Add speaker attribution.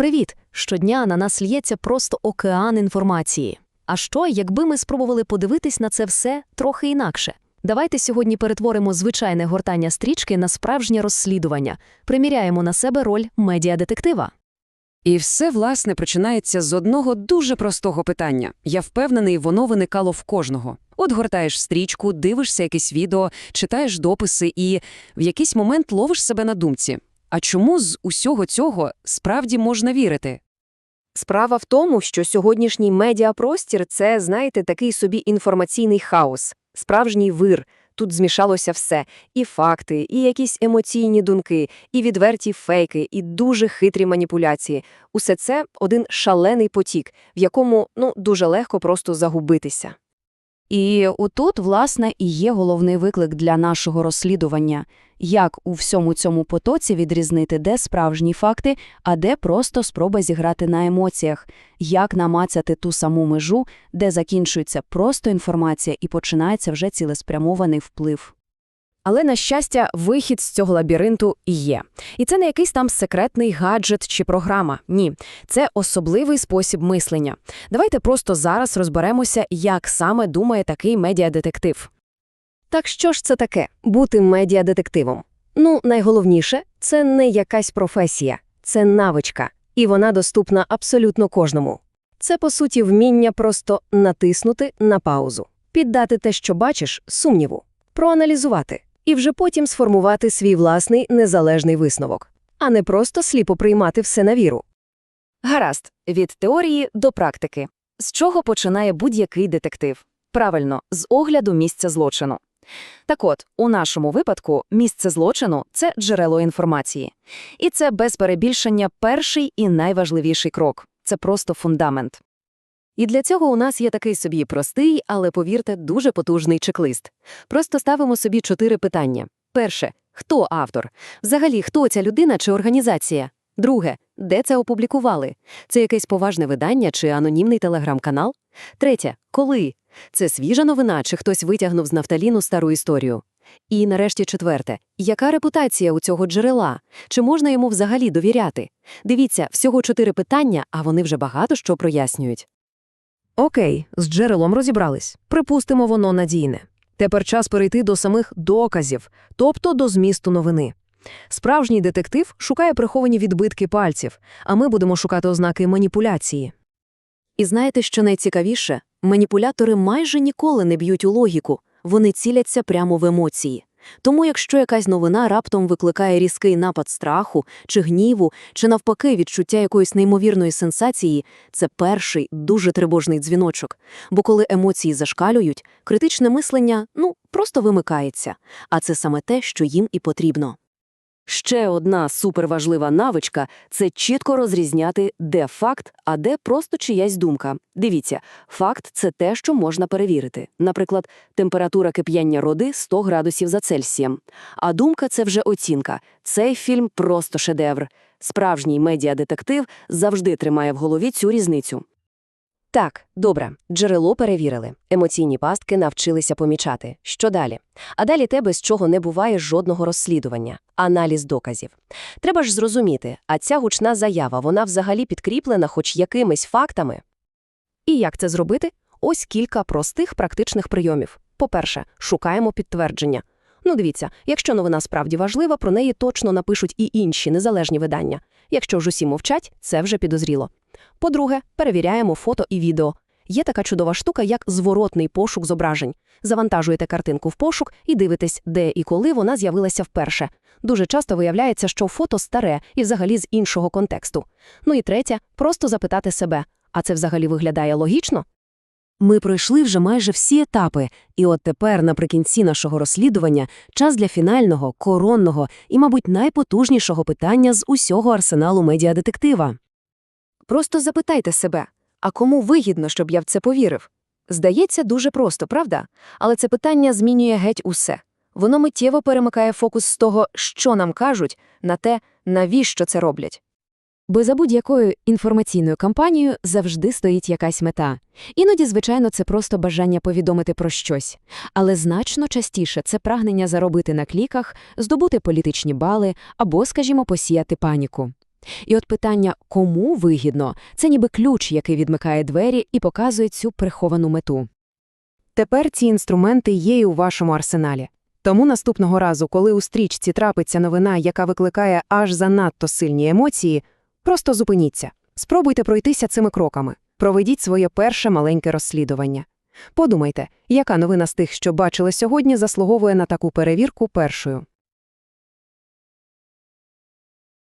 Speaker 1: Привіт! Щодня на нас лється просто океан інформації. А що, якби ми спробували подивитись на це все трохи інакше? Давайте сьогодні перетворимо звичайне гортання стрічки на справжнє розслідування, приміряємо на себе роль медіадетектива.
Speaker 2: І все, власне, починається з одного дуже простого питання. Я впевнений, воно виникало в кожного. От гортаєш стрічку, дивишся якесь відео, читаєш дописи і в якийсь момент ловиш себе на думці. А чому з усього цього справді можна вірити?
Speaker 3: Справа в тому, що сьогоднішній медіапростір – це, знаєте, такий собі інформаційний хаос, справжній вир. Тут змішалося все – і факти, і якісь емоційні думки, і відверті фейки, і дуже хитрі маніпуляції. Усе це – один шалений потік, в якому, ну, дуже легко просто загубитися.
Speaker 4: І отут, власне, і є головний виклик для нашого розслідування – як у всьому цьому потоці відрізнити, де справжні факти, а де просто спроба зіграти на емоціях, як намацяти ту саму межу, де закінчується просто інформація і починається вже цілеспрямований вплив.
Speaker 3: Але, на щастя, вихід з цього лабіринту є. І це не якийсь там секретний гаджет чи програма. Ні, це особливий спосіб мислення. Давайте просто зараз розберемося, як саме думає такий медіадетектив. Так що ж це таке бути медіадетективом? Ну, найголовніше це не якась професія, це навичка, і вона доступна абсолютно кожному. Це, по суті, вміння просто натиснути на паузу, піддати те, що бачиш, сумніву, проаналізувати і вже потім сформувати свій власний незалежний висновок, а не просто сліпо приймати все на віру. Гаразд, від теорії до практики. З чого починає будь-який детектив? Правильно, з огляду місця злочину. Так от, у нашому випадку місце злочину – це джерело інформації. І це без перебільшення перший і найважливіший крок. Це просто фундамент. І для цього у нас є такий собі простий, але, повірте, дуже потужний чек-лист. Просто ставимо собі чотири питання. Перше – хто автор? Взагалі, хто ця людина чи організація? Друге – де це опублікували? Це якесь поважне видання чи анонімний телеграм-канал? Третє – коли? Це свіжа новина, чи хтось витягнув з нафталіну стару історію? І нарешті четверте. Яка репутація у цього джерела? Чи можна йому взагалі довіряти? Дивіться, всього чотири питання, а вони вже багато що прояснюють. Окей, з джерелом розібрались. Припустимо, воно надійне. Тепер час перейти до самих доказів, тобто до змісту новини. Справжній детектив шукає приховані відбитки пальців, а ми будемо шукати ознаки маніпуляції. І знаєте, що найцікавіше? Маніпулятори майже ніколи не б'ють у логіку, вони ціляться прямо в емоції. Тому якщо якась новина раптом викликає різкий напад страху чи гніву, чи навпаки відчуття якоїсь неймовірної сенсації, це перший дуже тривожний дзвіночок. Бо коли емоції зашкалюють, критичне мислення ну просто вимикається, а це саме те, що їм і потрібно. Ще одна суперважлива навичка – це чітко розрізняти, де факт, а де просто чиясь думка. Дивіться, факт – це те, що можна перевірити. Наприклад, температура кип'яння роди – 100 градусів за Цельсієм. А думка – це вже оцінка. Цей фільм – просто шедевр. Справжній медіадетектив завжди тримає в голові цю різницю. Так, добре, джерело перевірили. Емоційні пастки навчилися помічати. Що далі? А далі те, без чого не буває жодного розслідування – аналіз доказів. Треба ж зрозуміти, а ця гучна заява, вона взагалі підкріплена хоч якимись фактами? І як це зробити? Ось кілька простих практичних прийомів. По-перше, шукаємо підтвердження. Ну, дивіться, якщо новина справді важлива, про неї точно напишуть і інші незалежні видання. Якщо ж усі мовчать, це вже підозріло. По-друге, перевіряємо фото і відео. Є така чудова штука, як зворотний пошук зображень. Завантажуєте картинку в пошук і дивитесь, де і коли вона з'явилася вперше. Дуже часто виявляється, що фото старе і взагалі з іншого контексту. Ну і третє просто запитати себе: а це взагалі виглядає логічно? Ми пройшли вже майже всі етапи, і от тепер, наприкінці нашого розслідування, час для фінального, коронного і, мабуть, найпотужнішого питання з усього арсеналу медіадетектива. Просто запитайте себе, а кому вигідно, щоб я в це повірив? Здається, дуже просто, правда? Але це питання змінює геть усе. Воно миттєво перемикає фокус з того, що нам кажуть, на те, навіщо це роблять. Бо за будь-якою інформаційною кампанією завжди стоїть якась мета. Іноді, звичайно, це просто бажання повідомити про щось. Але значно частіше це прагнення заробити на кліках, здобути політичні бали або, скажімо, посіяти паніку. І от питання «кому вигідно» – це ніби ключ, який відмикає двері і показує цю приховану мету.
Speaker 5: Тепер ці інструменти є і у вашому арсеналі. Тому наступного разу, коли у стрічці трапиться новина, яка викликає аж занадто сильні емоції, просто зупиніться. Спробуйте пройтися цими кроками. Проведіть своє перше маленьке розслідування. Подумайте, яка новина з тих, що бачили сьогодні, заслуговує на таку перевірку першою.